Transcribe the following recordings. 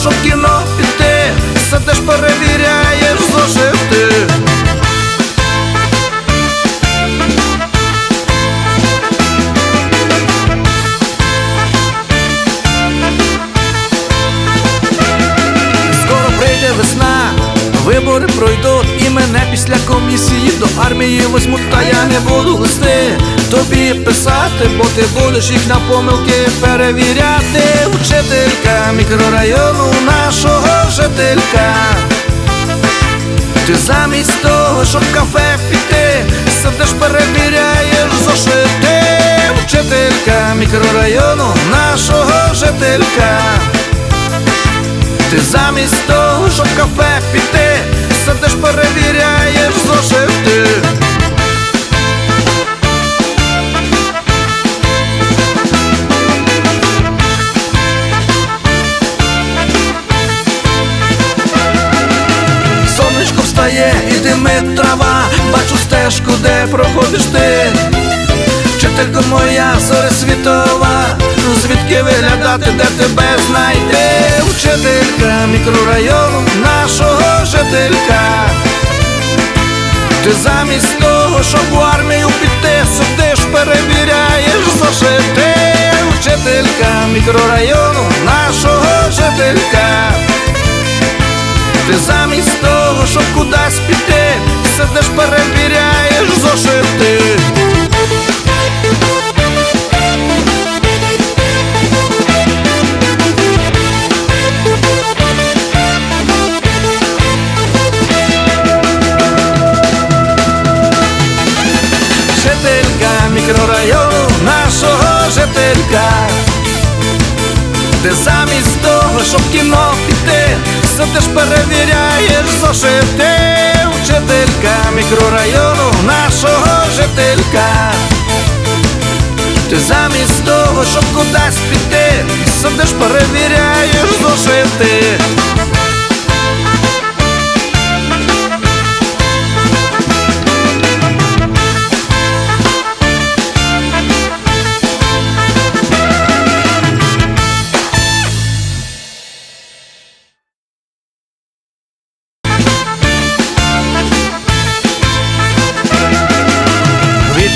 щоб в кіно піти, сидиш перевіряєш зошити. Скоро прийде весна, вибори пройдуть після комісії до армії возьмуть, та я не буду листи тобі писати, бо ти будеш їх на помилки перевіряти. Учителька мікрорайону нашого жителька. Ти замість того, щоб кафе піти, сидиш, перевіряєш зошити. Учителька мікрорайону нашого жителька. Ти замість того, щоб кафе піти, сидиш, перевіряєш Сонечко і димить трава, бачу стежку, де проходиш ти. Вчителька моя зоря світова, ну звідки виглядати, де тебе знайти? Вчителька мікрорайону нашого жителька. Ти замість того, щоб в армію піти, сидиш, перевіряєш зошити. Вчителька мікрорайону нашого жителька. Ти замість того, щоб кудись піти, сидиш, перевіряєш зошити. Жителька мікрорайону нашого жителька. Ти замість того, щоб кіно піти, сидиш, перевіряєш зошити. Вчителька мікрорайону нашого жителька. Ти замість того, щоб кудись піти, сидиш, перевіряєш зошити.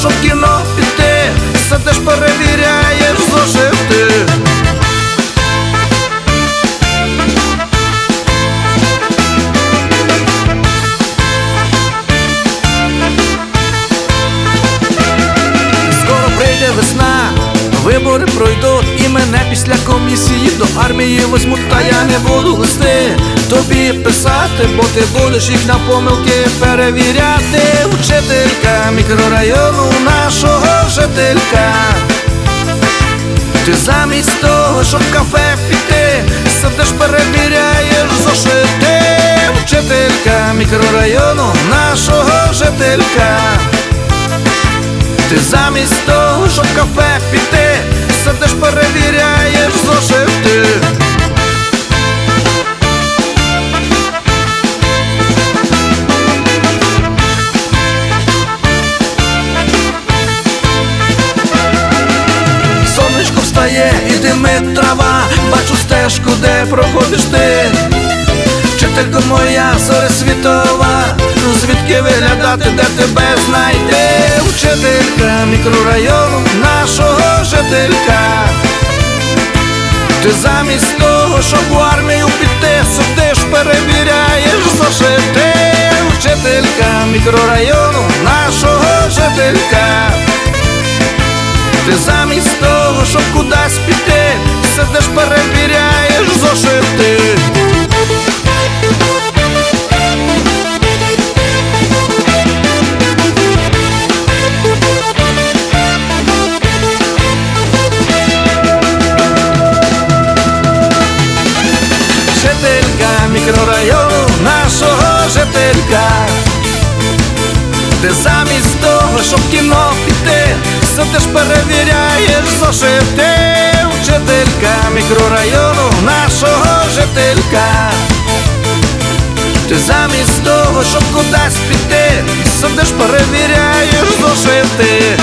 щоб в кіно піти, сидиш, перевіряєш зожити. Скоро прийде весна, вибори пройдуть мене після комісії до армії возьмуть, та я не буду листи тобі писати, бо ти будеш їх на помилки перевіряти. Учителька мікрорайону нашого жителька. Ти замість того, щоб в кафе піти, сидиш, перевіряєш зошити. Вчителька мікрорайону нашого жителька. Ти замість того, щоб кафе піти, сидиш, перевіряєш зошити. Сонечко встає і димить трава, бачу стежку, де проходиш ти. Вчителька моя зоря світова, ну звідки виглядати, де тебе знайти? Вчителька мікрорайону нашого жителька. Ти замість того, щоб в армію піти, сидиш, перевіряєш зашити Вчителька мікрорайону нашого жителька. Ти замість того, щоб кудись піти, жителька. Ти замість того, щоб кіно піти, сидиш, перевіряєш зошити. Вчителька мікрорайону нашого жителька. Ти замість того, щоб кудись піти, сидиш, перевіряєш зошити.